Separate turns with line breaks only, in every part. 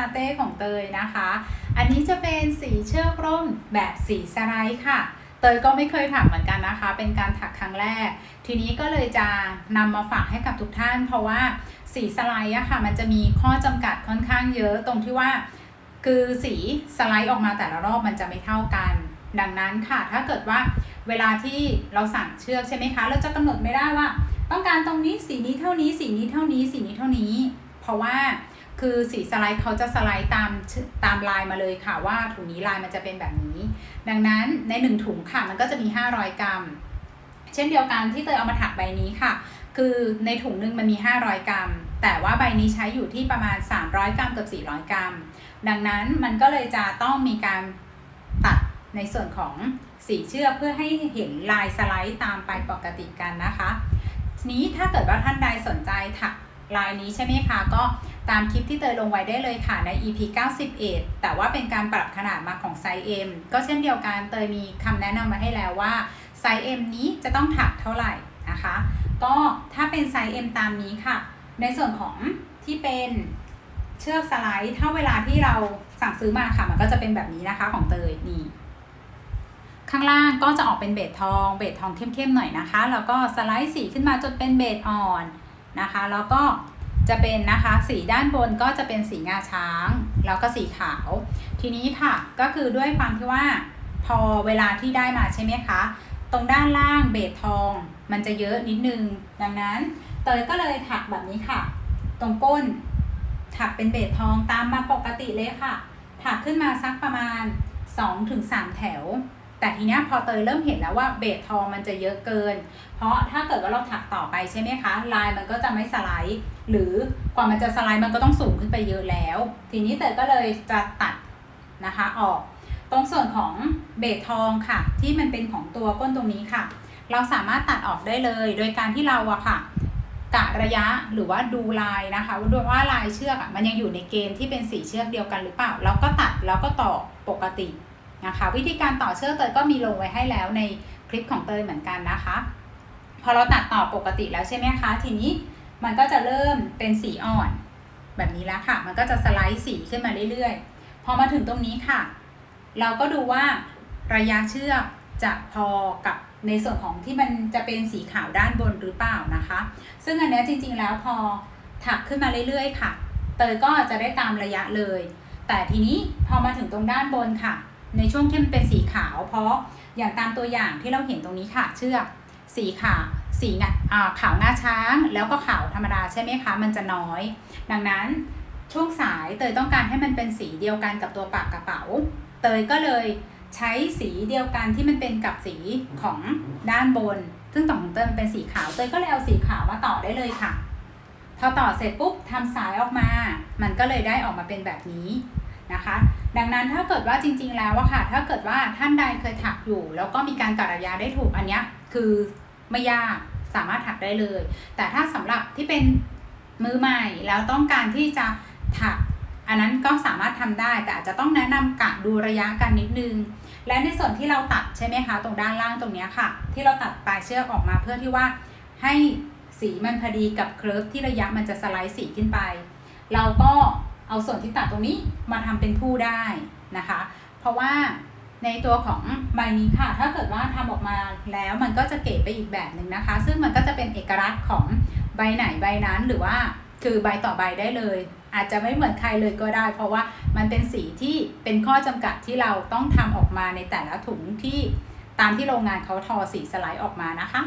าเตยนะคะ อันนี้จะเป็นสีเชือกร่มแบบสีสไลด์ค่ะ เตยก็ไม่เคยถักเหมือนกันนะคะ เป็นการถักครั้งแรก ทีนี้ก็เลยจะนำมาฝากให้กับทุกท่าน เพราะว่าสีสไลด์อะค่ะ มันจะมีข้อจำกัดค่อนข้างเยอะตรงที่ว่า คือสีสไลด์ออกมาแต่ละรอบมันจะไม่เท่ากัน ดังนั้นค่ะ ถ้าเกิดว่าเวลาที่เราสั่งเชือกใช่ไหมคะ เราจะกำหนดไม่ได้ว่า ต้องการตรงนี้สีนี้เท่านี้ สีนี้เท่านี้ สีนี้เท่านี้ เพราะว่า คือสีสไลด์เขาจะสไลด์ตามตามลายมาเลยค่ะว่าถุงนี้ลายมันจะเป็นแบบนี้ ดังนั้นในหนึ่งถุงค่ะมันก็จะมี 500 กรัม เช่นเดียวกันที่เตยเอามาถักใบนี้ค่ะ คือในถุงหนึงมันมี 500 กรัม แต่ว่าใบนี้ใช้อยู่ที่ประมาณ 300 กรัมกับ 400 กรัม ดังนั้นมันก็เลยจะต้องมีการตัดในส่วนของสีเชือกเพื่อให้เห็นลายสไลด์ตามไปปกติกันนะคะ นี้ถ้าเกิดว่าท่านใดสนใจถัก ลายนี้ใช่ไหมคะ ก็ตามคลิปที่เตยลงไว้ได้เลยค่ะใน EP 91 แต่ว่าเป็นการปรับขนาดมาของไซส์ M ก็เช่นเดียวกันเตยมีคำแนะนำมาให้แล้วว่าไซส์ M นี้จะต้องถักเท่าไหร่นะคะ ก็ถ้าเป็นไซส์ M ตามนี้ค่ะ ในส่วนของที่เป็นเชือกสไลด์ถ้าเวลาที่เราสั่งซื้อมาค่ะ มันก็จะเป็นแบบนี้นะคะของเตยนี่ข้างล่างก็จะออกเป็นเบจทอง เบจทองเข้มๆหน่อยนะคะ แล้วก็สไลด์สีขึ้นมาจนเป็นเบจอ่อน นะคะ แล้วก็จะเป็นนะคะสีด้านบนก็จะเป็นสีงาช้าง แล้วก็สีขาว ทีนี้ค่ะก็คือด้วยความที่ว่าพอเวลาที่ได้มาใช่ไหมคะ ตรงด้านล่างเบจทอง มันจะเยอะนิดนึง ดังนั้น เตยก็เลยถักแบบนี้ค่ะ ตรงก้น ถักเป็นเบจทองตามมาปกติเลยค่ะ ถักขึ้นมาสักประมาณ 2-3 แถว แต่ทีเนี้ยพอเตยเริ่มเห็นแล้วว่าเบจทองมันจะเยอะเกิน เพราะถ้าเกิดว่าเราถักต่อไปใช่ไหมคะลายมันก็จะไม่สไลด์ หรือกว่ามันจะสไลด์มันก็ต้องสูงขึ้นไปเยอะแล้ว ทีนี้เตยก็เลยจะตัดนะคะออก ตรงส่วนของเบจทองค่ะ ที่มันเป็นของตัวก้นตรงนี้ค่ะ เราสามารถตัดออกได้เลย โดยการที่เราอะค่ะกะระยะหรือว่าดูลายนะคะว่าว่าลายเชือกอะมันยังอยู่ในเกณฑ์ที่เป็นสีเชือกเดียวกันหรือเปล่า เราก็ตัดแล้วก็ต่อปกติ นะคะ วิธีการต่อเชือกเตยก็มีลงไว้ให้แล้วในคลิปของเตยเหมือนกันนะคะ พอเราตัดต่อปกติแล้วใช่ไหมคะ ทีนี้มันก็จะเริ่มเป็นสีอ่อน แบบนี้แล้วค่ะ มันก็จะสไลด์สีขึ้นมาเรื่อยๆ พอมาถึงตรงนี้ค่ะ เราก็ดูว่าระยะเชือกจะพอกับในส่วนของที่มันจะเป็นสีขาวด้านบนหรือเปล่านะคะ ซึ่งอันนี้จริงๆแล้วพอถักขึ้นมาเรื่อยๆ ค่ะ เตยก็จะได้ตามระยะเลย แต่ทีนี้พอมาถึงตรงด้านบนค่ะ ในช่วงที่มันเป็นสีขาว เพราะอย่างตามตัวอย่างที่เราเห็นตรงนี้ค่ะ เชือกสีขาวสีงาอ่าขาวหน้าช้าง แล้วก็ขาวธรรมดาใช่ไหมคะ มันจะน้อย ดังนั้นช่วงสายเตยต้องการให้มันเป็นสีเดียวกันกับตัวปากกระเป๋า เตยก็เลยใช้สีเดียวกันที่มันเป็นกับสีของด้านบน ซึ่งต่อของเตยมันเป็นสีขาว เตยก็เลยเอาสีขาวมาต่อได้เลยค่ะ พอต่อเสร็จปุ๊บทำสายออกมา มันก็เลยได้ออกมาเป็นแบบนี้ นะคะ ดังนั้นถ้าเกิดว่าจริง ๆ แล้วอะค่ะ ถ้าเกิดว่าท่านใดเคยถักอยู่ แล้วก็มีการกะระยะได้ถูกอันนี้คือไม่ยากสามารถถักได้เลย แต่ถ้าสำหรับที่เป็นมือใหม่แล้วต้องการที่จะถัก อันนั้นก็สามารถทำได้ แต่อาจจะต้องแนะนำกะดูระยะกันนิดนึง และในส่วนที่เราตัดใช่ไหมคะตรงด้านล่างตรงนี้ค่ะ ที่เราตัดปลายเชือกออกมาเพื่อที่ว่าให้สีมันพอดีกับเคิร์ฟที่ระยะมันจะสไลด์สีขึ้นไป เราก็ เอาส่วนที่ตัดตรงนี้มาทำเป็นผู้ได้นะคะ เพราะว่าในตัวของใบนี้ค่ะ ถ้าเกิดว่าทำออกมาแล้วมันก็จะเก๋ไปอีกแบบหนึ่งนะคะ ซึ่งมันก็จะเป็นเอกลักษณ์ของใบไหนใบนั้นหรือว่าคือใบต่อใบได้เลย อาจจะไม่เหมือนใครเลยก็ได้ เพราะว่ามันเป็นสีที่เป็นข้อจำกัดที่เราต้องทำออกมาในแต่ละถุงที่ตามที่โรงงานเขาทอสีสไลด์ออกมานะคะ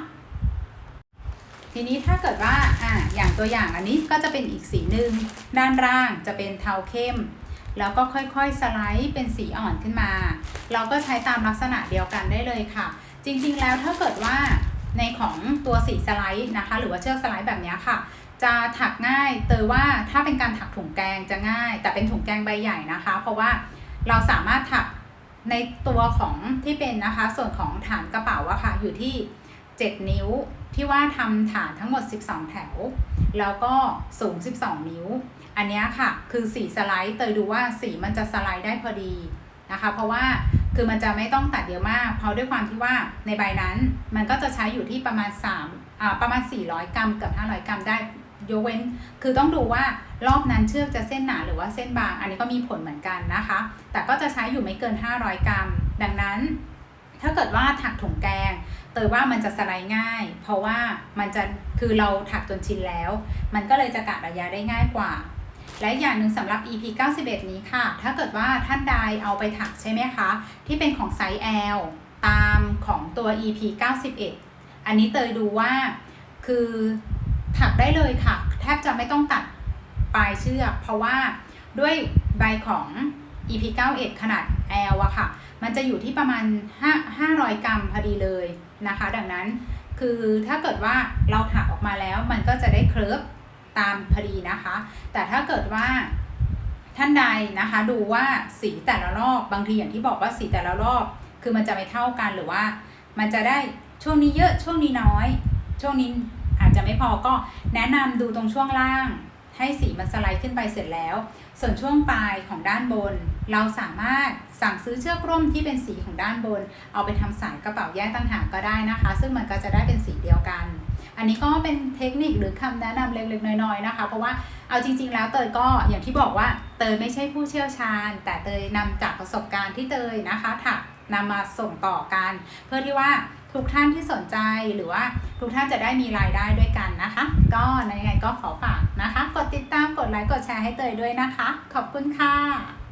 ทีนี้ถ้าเกิดว่าอ่าอย่างตัวอย่างอันนี้ก็จะเป็นอีกสีหนึ่งด้านล่างจะเป็นเทาเข้ม แล้วก็ค่อยๆสไลด์เป็นสีอ่อนขึ้นมา เราก็ใช้ตามลักษณะเดียวกันได้เลยค่ะ จริงๆแล้วถ้าเกิดว่าในของตัวสีสไลด์นะคะ หรือว่าเชือกสไลด์แบบนี้ค่ะ จะถักง่ายเตยว่าถ้าเป็นการถักถุงแกงจะง่าย แต่เป็นถุงแกงใบใหญ่นะคะ เพราะว่าเราสามารถถักในตัวของที่เป็นนะคะ ส่วนของฐานกระเป๋าอะค่ะอยู่ที่ 7 นิ้วที่ว่าทำฐานทั้งหมด 12 แถว แล้วก็สูง 12 นิ้ว อันนี้ค่ะ คือสีสไลด์เตยดูว่าสีมันจะสไลด์ได้พอดีนะคะ เพราะว่าคือมันจะไม่ต้องตัดเยอะมาก เพราะด้วยความที่ว่าในใบนั้นมันก็จะใช้อยู่ที่ประมาณ3อ่าประมาณ 400 กรัมเกับ 500 กรัมได้ยกเว้น คือต้องดูว่ารอบนั้นเชือกจะเส้นหนาหรือว่าเส้นบาง อันนี้ก็มีผลเหมือนกันนะคะ แต่ก็จะใช้อยู่ไม่เกิน 500 กรัม ดังนั้น ถ้าเกิดว่าถักถุงแกง เตยว่ามันจะสไลด์ง่าย เพราะว่ามันจะคือเราถักจนชินแล้ว มันก็เลยจะกะระยะได้ง่ายกว่า และอย่างหนึ่งสำหรับ EP 91 นี้ค่ะ ถ้าเกิดว่าท่านใดเอาไปถักใช่ไหมคะ ที่เป็นของไซส์ L ตามของตัว EP 91 อันนี้เตยดูว่าคือถักได้เลยค่ะ แทบจะไม่ต้องตัดปลายเชือก เพราะว่าด้วยใบของ EP 91 ขนาด L อะค่ะ มันจะอยู่ที่ประมาณ 5 500 กรัมพอดีเลยนะคะ ดังนั้นคือถ้าเกิดว่าเราถักออกมาแล้วมันก็จะได้เคลิบตามพอดีนะคะ แต่ถ้าเกิดว่าท่านใดนะคะดูว่าสีแต่ละรอบบางทีอย่างที่บอกว่าสีแต่ละรอบ คือมันจะไม่เท่ากันหรือว่า มันจะได้ช่วงนี้เยอะช่วงนี้น้อย ช่วงนี้อาจจะไม่พอก็แนะนำดูตรงช่วงล่าง ให้สีมันสไลด์ขึ้นไปเสร็จแล้ว ส่วนช่วงปลายของด้านบน เราสามารถสั่งซื้อเชือกร่มที่เป็นสีของด้านบน เอาไปทำสายกระเป๋าแยกต่างหากก็ได้นะคะ ซึ่งมันก็จะได้เป็นสีเดียวกัน อันนี้ก็เป็นเทคนิคหรือคำแนะนำเล็กๆน้อยๆนะคะ เพราะว่าเอาจริง ๆ แล้วเตยก็อย่างที่บอกว่าเตยไม่ใช่ผู้เชี่ยวชาญ แต่เตยนำจากประสบการณ์ที่เตยนะคะถักนำมาส่งต่อกัน เพื่อที่ว่าทุกท่านที่สนใจหรือว่าทุกท่านจะได้มีรายได้ด้วยกันนะคะ ก็ในยังไงก็ขอฝากนะคะ ไลค์กดแชร์ให้เตยด้วยนะคะ ขอบคุณค่ะ